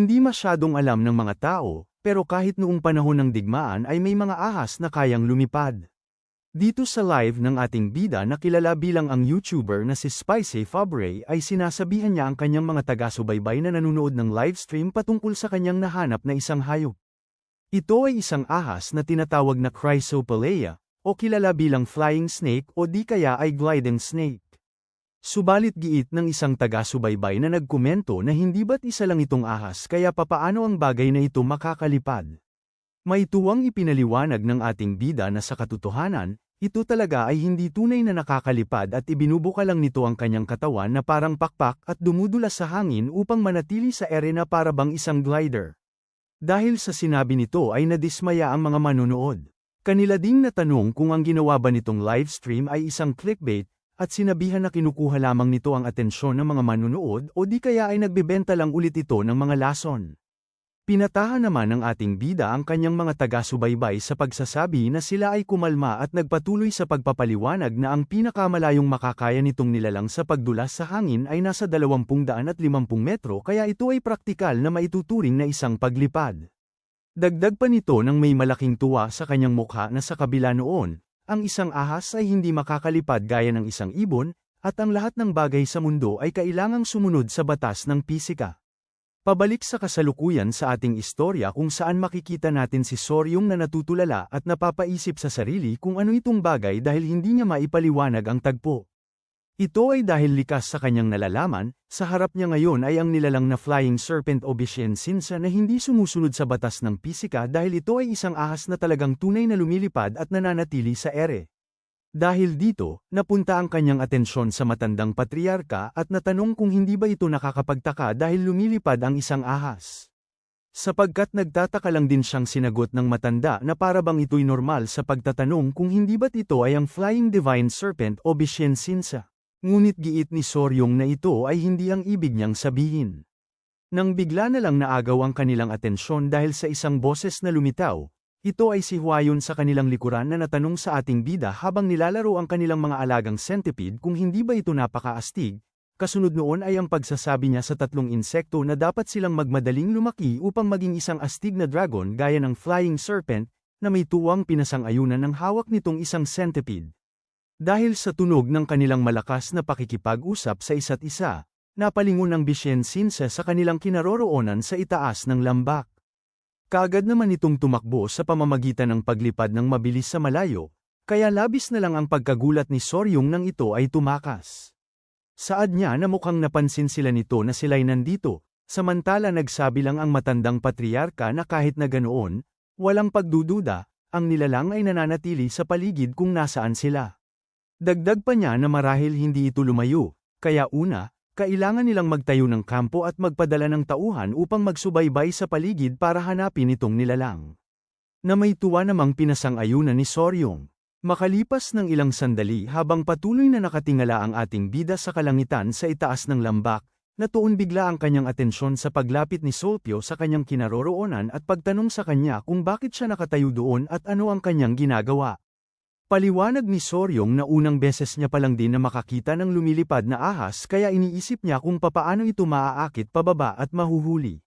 Hindi masyadong alam ng mga tao, pero kahit noong panahon ng digmaan ay may mga ahas na kayang lumipad. Dito sa live ng ating bida na kilala bilang ang YouTuber na si Spicy Fabre ay sinasabihan niya ang kanyang mga taga-subaybay na nanonood ng livestream patungkol sa kanyang nahanap na isang hayop. Ito ay isang ahas na tinatawag na Chrysopelea, o kilala bilang flying snake o di kaya ay gliding snake. Subalit giit ng isang taga-subaybay na nagkomento na hindi ba't isa lang itong ahas kaya papaano ang bagay na ito makakalipad. May tuwang ipinaliwanag ng ating bida na sa katotohanan, ito talaga ay hindi tunay na nakakalipad at ibinubuka lang nito ang kanyang katawan na parang pakpak at dumudulas sa hangin upang manatili sa ere na para bang isang glider. Dahil sa sinabi nito ay nadismaya ang mga manonood. Kanila ding natanong kung ang ginawa ba nitong livestream ay isang clickbait, at sinabihan na kinukuha lamang nito ang atensyon ng mga manonood o di kaya ay nagbebenta lang ulit ito ng mga lason. Pinatahan naman ng ating bida ang kanyang mga taga-subaybay sa pagsasabi na sila ay kumalma at nagpatuloy sa pagpapaliwanag na ang pinakamalayong makakaya nitong nilalang sa pagdulas sa hangin ay nasa 250 metro kaya ito ay praktikal na maituturing na isang paglipad. Dagdag pa nito nang may malaking tuwa sa kanyang mukha na sa kabila noon, ang isang ahas ay hindi makakalipad gaya ng isang ibon, at ang lahat ng bagay sa mundo ay kailangang sumunod sa batas ng pisika. Pabalik sa kasalukuyan sa ating istorya kung saan makikita natin si Soryong na natutulala at napapaisip sa sarili kung ano itong bagay dahil hindi niya maipaliwanag ang tagpo. Ito ay dahil likas sa kanyang nalalaman, sa harap niya ngayon ay ang nilalang na flying serpent o Sinsa na hindi sumusunod sa batas ng pisika dahil ito ay isang ahas na talagang tunay na lumilipad at nananatili sa ere. Dahil dito, napunta ang kanyang atensyon sa matandang patriarka at natanong kung hindi ba ito nakakapagtaka dahil lumilipad ang isang ahas. Sapagkat nagtataka lang din siyang sinagot ng matanda na para bang ito'y normal sa pagtatanong kung hindi ba't ito ay ang Flying Divine Serpent o Sinsa. Ngunit giit ni Soryong na ito ay hindi ang ibig niyang sabihin. Nang bigla na lang naagaw ang kanilang atensyon dahil sa isang boses na lumitaw, ito ay si Huayon sa kanilang likuran na natanong sa ating bida habang nilalaro ang kanilang mga alagang centipede kung hindi ba ito napakaastig, kasunod noon ay ang pagsasabi niya sa tatlong insekto na dapat silang magmadaling lumaki upang maging isang astig na dragon gaya ng flying serpent, na may tuwang pinasang-ayunan ng hawak nitong isang centipede. Dahil sa tunog ng kanilang malakas na pakikipag-usap sa isa't isa, napalingon ang Bishen sa kanilang kinaroroonan sa itaas ng lambak. Kaagad naman itong tumakbo sa pamamagitan ng paglipad ng mabilis sa malayo, kaya labis na lang ang pagkagulat ni Soryong nang ito ay tumakas. Saad niya na mukhang napansin sila nito na sila'y nandito, samantala nagsabi lang ang matandang patriarka na kahit na ganoon, walang pagdududa, ang nilalang ay nananatili sa paligid kung nasaan sila. Dagdag pa niya na marahil hindi ito lumayo, kaya una, kailangan nilang magtayo ng kampo at magpadala ng tauhan upang magsubaybay sa paligid para hanapin itong nilalang. Na may tuwa namang pinasang-ayunan ni Soryong. Makalipas ng ilang sandali habang patuloy na nakatingala ang ating bida sa kalangitan sa itaas ng lambak, natuon bigla ang kanyang atensyon sa paglapit ni Solpyo sa kanyang kinaroroonan at pagtanong sa kanya kung bakit siya nakatayo doon at ano ang kanyang ginagawa. Paliwanag ni Soryong na unang beses niya palang din na makakita ng lumilipad na ahas kaya iniisip niya kung papaano ito maaakit pababa at mahuhuli.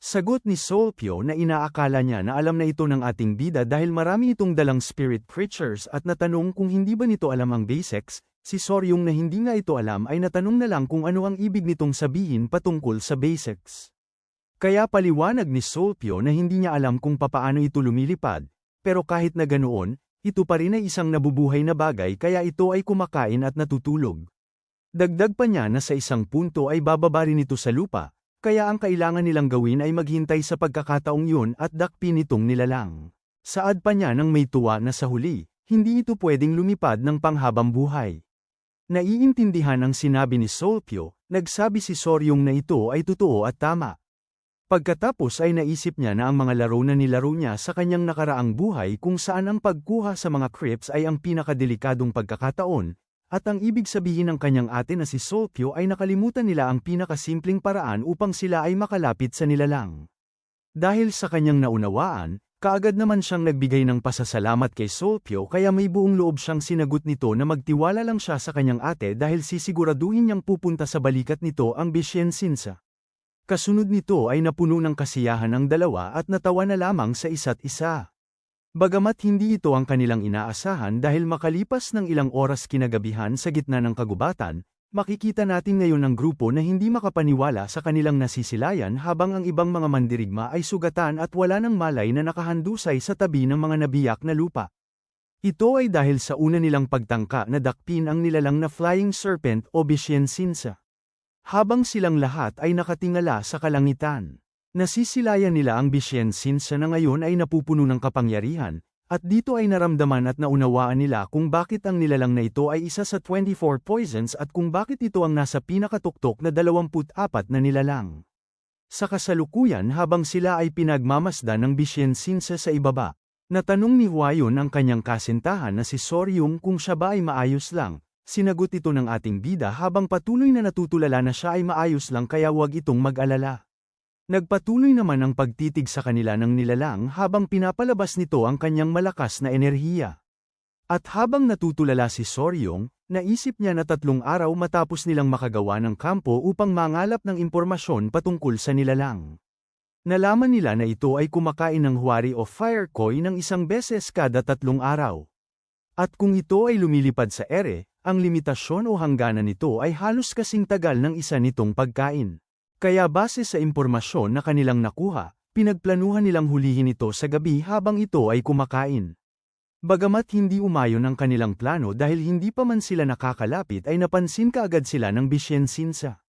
Sagot ni Solpyo na inaakala niya na alam na ito ng ating bida dahil marami itong dalang spirit creatures at natanong kung hindi ba nito alam ang basics, si Soryong na hindi nga ito alam ay natanong na lang kung ano ang ibig nitong sabihin patungkol sa basics. Kaya paliwanag ni Solpyo na hindi niya alam kung papaano ito lumilipad, pero kahit na ganoon, ito pa rin ay isang nabubuhay na bagay kaya ito ay kumakain at natutulog. Dagdag pa niya na sa isang punto ay bababa rin ito sa lupa, kaya ang kailangan nilang gawin ay maghintay sa pagkakataong yun at dakpin itong nilalang. Saad pa niya nang may tuwa na sa huli, hindi ito pwedeng lumipad ng panghabang buhay. Naiintindihan ang sinabi ni Solpyo, nagsabi si Soryong na ito ay totoo at tama. Pagkatapos ay naisip niya na ang mga laro na nilaro niya sa kanyang nakaraang buhay kung saan ang pagkuha sa mga crypts ay ang pinakadelikadong pagkakataon, at ang ibig sabihin ng kanyang ate na si Solpyo ay nakalimutan nila ang pinakasimpleng paraan upang sila ay makalapit sa nilalang. Dahil sa kanyang naunawaan, kaagad naman siyang nagbigay ng pasasalamat kay Solpyo kaya may buong loob siyang sinagot nito na magtiwala lang siya sa kanyang ate dahil sisiguraduhin niyang pupunta sa balikat nito ang Sinsa. Kasunod nito ay napuno ng kasiyahan ang dalawa at natawa na lamang sa isa't isa. Bagamat hindi ito ang kanilang inaasahan dahil makalipas ng ilang oras kinagabihan sa gitna ng kagubatan, makikita natin ngayon ang grupo na hindi makapaniwala sa kanilang nasisilayan habang ang ibang mga mandirigma ay sugatan at wala ng malay na nakahandusay sa tabi ng mga nabiyak na lupa. Ito ay dahil sa una nilang pagtangka na dakpin ang nilalang na flying serpent o Bishensinsa. Habang silang lahat ay nakatingala sa kalangitan, nasisilayan nila ang Bishensinsa na ngayon ay napupuno ng kapangyarihan, at dito ay naramdaman at naunawaan nila kung bakit ang nilalang na ito ay isa sa 24 poisons at kung bakit ito ang nasa pinakatuktok na 24 na nilalang. Sa kasalukuyan habang sila ay pinagmamasdan ng Bishensinsa sa ibaba, natanong ni Huayon ang kanyang kasintahan na si Soryung kung siya ba ay maayos lang, Sinagot ito ng ating bida habang patuloy na natutulala na siya ay maayos lang kaya huwag itong mag-alala. Nagpatuloy naman ang pagtitig sa kanila ng nilalang habang pinapalabas nito ang kanyang malakas na enerhiya. At habang natutulala si Soryong, naisip niya na tatlong araw matapos nilang makagawa ng kampo upang mangalap ng impormasyon patungkol sa nilalang. Nalaman nila na ito ay kumakain ng huwari o fire koi ng isang beses kada tatlong araw. At kung ito ay lumilipad sa ere, ang limitasyon o hangganan nito ay halos kasing tagal ng isa nitong pagkain. Kaya base sa impormasyon na kanilang nakuha, pinagplanuhan nilang hulihin ito sa gabi habang ito ay kumakain. Bagamat hindi umayon ang kanilang plano dahil hindi pa man sila nakakalapit ay napansin kaagad sila ng Bishensinsa.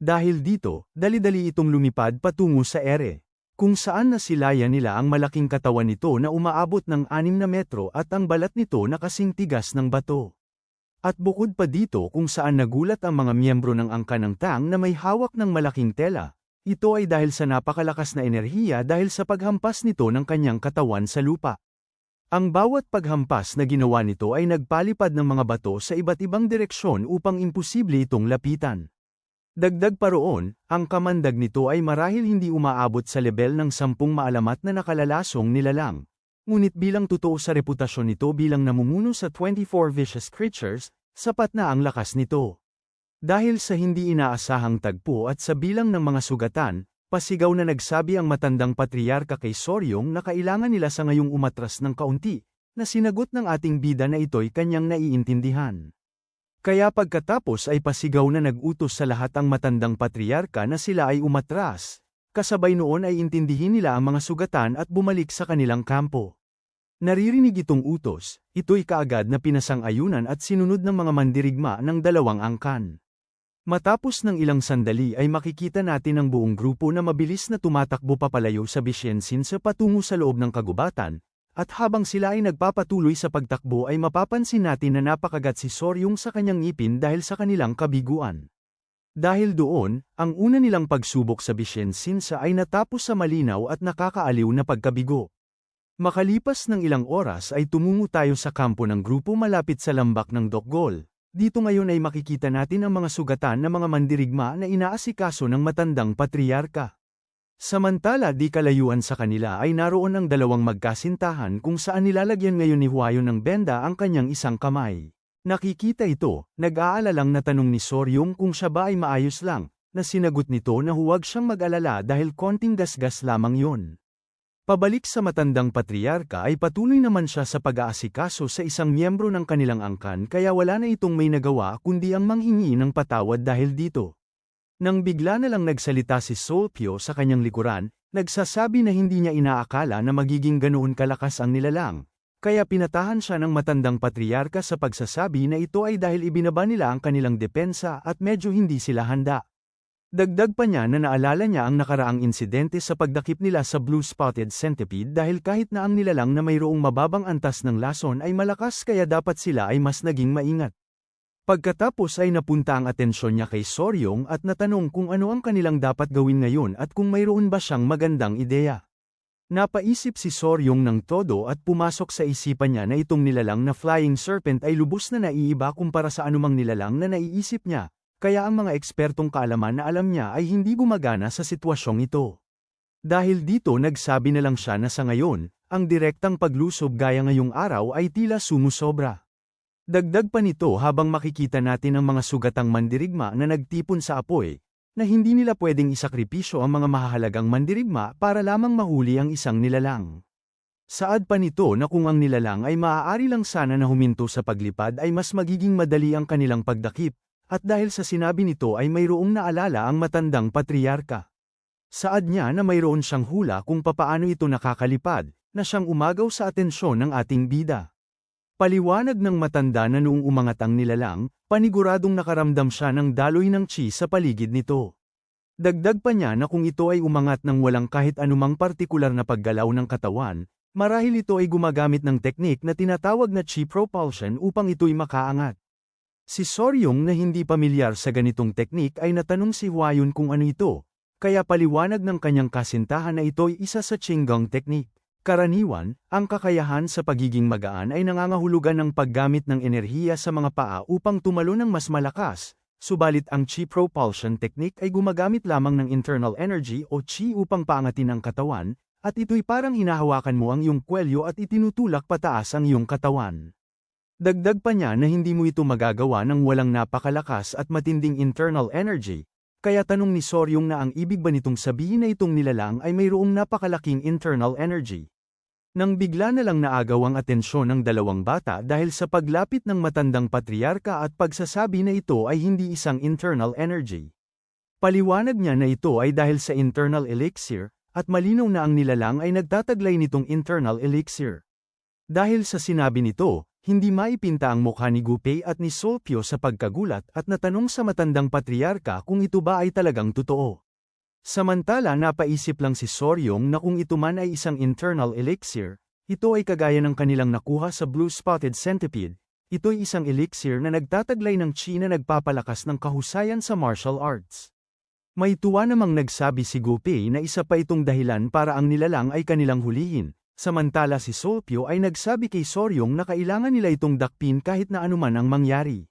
Dahil dito, dali-dali itong lumipad patungo sa ere, kung saan nasilayan nila ang malaking katawan nito na umaabot ng 6 na metro at ang balat nito na kasing tigas ng bato. At bukod pa dito kung saan nagulat ang mga miyembro ng angka ng Tang na may hawak ng malaking tela, ito ay dahil sa napakalakas na enerhiya dahil sa paghampas nito ng kanyang katawan sa lupa. Ang bawat paghampas na ginawa nito ay nagpalipad ng mga bato sa iba't ibang direksyon upang imposible itong lapitan. Dagdag pa roon, ang kamandag nito ay marahil hindi umaabot sa level ng sampung maalamat na nakalalasong nilalang, Ngunit bilang totoo sa reputasyon nito bilang namumuno sa 24 vicious creatures, sapat na ang lakas nito. Dahil sa hindi inaasahang tagpo at sa bilang ng mga sugatan, pasigaw na nagsabi ang matandang patriarka kay Soryong na kailangan nila sa ngayong umatras ng kaunti, na sinagot ng ating bida na ito'y kanyang naiintindihan. Kaya pagkatapos ay pasigaw na nag-utos sa lahat ang matandang patriarka na sila ay umatras, kasabay noon ay intindihin nila ang mga sugatan at bumalik sa kanilang kampo. Naririnig itong utos, ito'y kaagad na pinasang-ayunan at sinunod ng mga mandirigma ng dalawang angkan. Matapos ng ilang sandali ay makikita natin ang buong grupo na mabilis na tumatakbo papalayo sa Bishensin sa patungo sa loob ng kagubatan, at habang sila ay nagpapatuloy sa pagtakbo ay mapapansin natin na napakagat si Soryong sa kanyang ngipin dahil sa kanilang kabiguan. Dahil doon, ang una nilang pagsubok sa Bishensin sa ay natapos sa malinaw at nakakaaliw na pagkabigo. Makalipas ng ilang oras ay tumungo tayo sa kampo ng grupo malapit sa lambak ng Dokgol. Dito ngayon ay makikita natin ang mga sugatan ng mga mandirigma na inaasikaso ng matandang patriarka. Samantala di kalayuan sa kanila ay naroon ang dalawang magkasintahan kung saan nilalagyan ngayon ni Huayo ng benda ang kanyang isang kamay. Nakikita ito, nag-aalalang na tanong ni Soryong kung siya ba ay maayos lang, na sinagot nito na huwag siyang mag-alala dahil konting gasgas lamang yon. Pabalik sa matandang patriarka ay patuloy naman siya sa pag-aasikaso sa isang miyembro ng kanilang angkan kaya wala na itong may nagawa kundi ang manghingi ng patawad dahil dito. Nang bigla na lang nagsalita si Solpyo sa kanyang likuran, nagsasabi na hindi niya inaakala na magiging ganoon kalakas ang nilalang, kaya pinatahan siya ng matandang patriarka sa pagsasabi na ito ay dahil ibinaba nila ang kanilang depensa at medyo hindi sila handa. Dagdag pa niya na naalala niya ang nakaraang insidente sa pagdakip nila sa blue-spotted centipede dahil kahit na ang nilalang na mayroong mababang antas ng lason ay malakas kaya dapat sila ay mas naging maingat. Pagkatapos ay napunta ang atensyon niya kay Soryong at natanong kung ano ang kanilang dapat gawin ngayon at kung mayroon ba siyang magandang ideya. Napaisip si Soryong ng todo at pumasok sa isipan niya na itong nilalang na flying serpent ay lubos na naiiba kumpara sa anumang nilalang na naiisip niya, kaya ang mga ekspertong kaalaman na alam niya ay hindi gumagana sa sitwasyong ito. Dahil dito nagsabi na lang siya na sa ngayon, ang direktang paglusob gaya ngayong araw ay tila sumusobra. Dagdag pa nito habang makikita natin ang mga sugatang mandirigma na nagtipon sa apoy, na hindi nila pwedeng isakripisyo ang mga mahahalagang mandirigma para lamang mahuli ang isang nilalang. Saad pa nito na kung ang nilalang ay maaari lang sana na huminto sa paglipad ay mas magiging madali ang kanilang pagdakip, at dahil sa sinabi nito ay mayroong naalala ang matandang patriarka. Saad niya na mayroon siyang hula kung papaano ito nakakalipad, na siyang umagaw sa atensyon ng ating bida. Paliwanag ng matanda na noong umangat ang nilalang, paniguradong nakaramdam siya ng daloy ng chi sa paligid nito. Dagdag pa niya na kung ito ay umangat ng walang kahit anumang partikular na paggalaw ng katawan, marahil ito ay gumagamit ng teknik na tinatawag na chi propulsion upang ito'y makaangat. Si Soryong na hindi pamilyar sa ganitong teknik ay natanong si Huayun kung ano ito, kaya paliwanag ng kanyang kasintahan na ito'y isa sa Qinggang teknik. Karaniwan, ang kakayahan sa pagiging magaan ay nangangahulugan ng paggamit ng enerhiya sa mga paa upang tumalo ng mas malakas, subalit ang chi propulsion technique ay gumagamit lamang ng internal energy o chi upang paangatin ang katawan, at ito'y parang hinahawakan mo ang iyong kwelyo at itinutulak pataas ang iyong katawan. Dagdag pa niya na hindi mo ito magagawa ng walang napakalakas at matinding internal energy, kaya tanong ni Soryong na ang ibig ba nitong sabihin na itong nilalang ay mayroong napakalaking internal energy. Nang bigla na lang naagaw ang atensyon ng dalawang bata dahil sa paglapit ng matandang patriarka at pagsasabi na ito ay hindi isang internal energy. Paliwanag niya na ito ay dahil sa internal elixir, at malinaw na ang nilalang ay nagtataglay nitong internal elixir. Dahil sa sinabi nito, hindi maipinta ang mukha ni Gupei at ni Solpyo sa pagkagulat at natanong sa matandang patriarka kung ito ba ay talagang totoo. Samantala napaisip lang si Soryong na kung ito man ay isang internal elixir, ito ay kagaya ng kanilang nakuha sa blue-spotted centipede, ito'y isang elixir na nagtataglay ng chi na nagpapalakas ng kahusayan sa martial arts. May tuwa namang nagsabi si Gupei na isa pa itong dahilan para ang nilalang ay kanilang hulihin, Samantala si Solpyo ay nagsabi kay Soryong na kailangan nila itong dakpin kahit na anuman ang mangyari.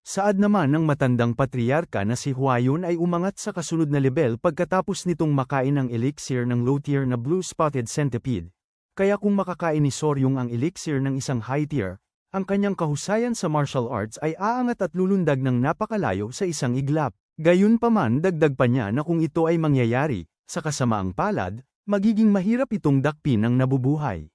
Saad naman ng matandang patriarka na si Huayon ay umangat sa kasunod na level pagkatapos nitong makain ng elixir ng low tier na blue-spotted centipede. Kaya kung makakain ni Soryong ang elixir ng isang high tier, ang kanyang kahusayan sa martial arts ay aangat at lulundag ng napakalayo sa isang iglap. Gayunpaman dagdag pa niya na kung ito ay mangyayari, sa kasamaang palad, magiging mahirap itong dakpin ng nabubuhay.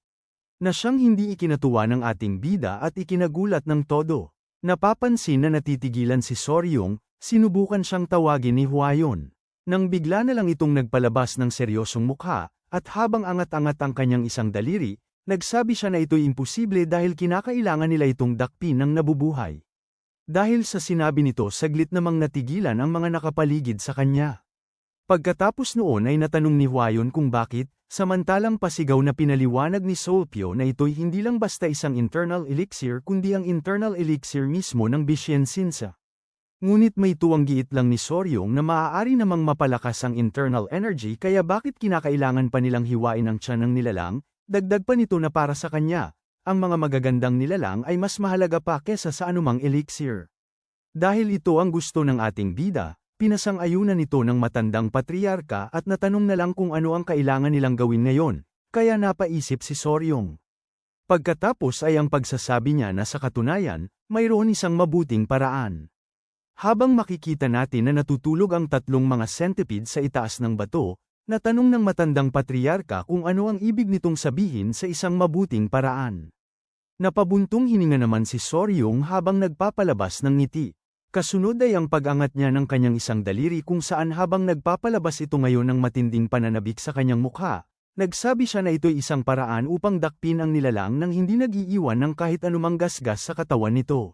Na siyang hindi ikinatuwa ng ating bida at ikinagulat ng todo. Napapansin na natitigilan si Soryong, sinubukan siyang tawagin ni Huayon. Nang bigla na lang itong nagpalabas ng seryosong mukha, at habang angat-angat ang kanyang isang daliri, nagsabi siya na ito'y imposible dahil kinakailangan nila itong dakpin ng nabubuhay. Dahil sa sinabi nito saglit namang natigilan ang mga nakapaligid sa kanya. Pagkatapos noon ay natanong ni Huayon kung bakit, samantalang pasigaw na pinaliwanag ni Solpyo na ito'y hindi lang basta isang internal elixir kundi ang internal elixir mismo ng Bishen Sinsa. Ngunit may tuwang giit lang ni Soryong na maaari namang mapalakas ang internal energy kaya bakit kinakailangan pa nilang hiwain ang tiyan ng nilalang, dagdag pa nito na para sa kanya, ang mga magagandang nilalang ay mas mahalaga pa kesa sa anumang elixir. Dahil ito ang gusto ng ating bida, Pinasang-ayunan nito ng matandang patriarka at natanong na lang kung ano ang kailangan nilang gawin ngayon, kaya napaisip si Soryong. Pagkatapos ay ang pagsasabi niya na sa katunayan, mayroon isang mabuting paraan. Habang makikita natin na natutulog ang tatlong mga centipede sa itaas ng bato, natanong ng matandang patriarka kung ano ang ibig nitong sabihin sa isang mabuting paraan. Napabuntong hininga naman si Soryong habang nagpapalabas ng ngiti. Kasunod ay ang pag-angat niya ng kanyang isang daliri kung saan habang nagpapalabas ito ngayon ng matinding pananabik sa kanyang mukha, nagsabi siya na ito'y isang paraan upang dakpin ang nilalang nang hindi nagiiwan ng kahit anumang gasgas sa katawan nito.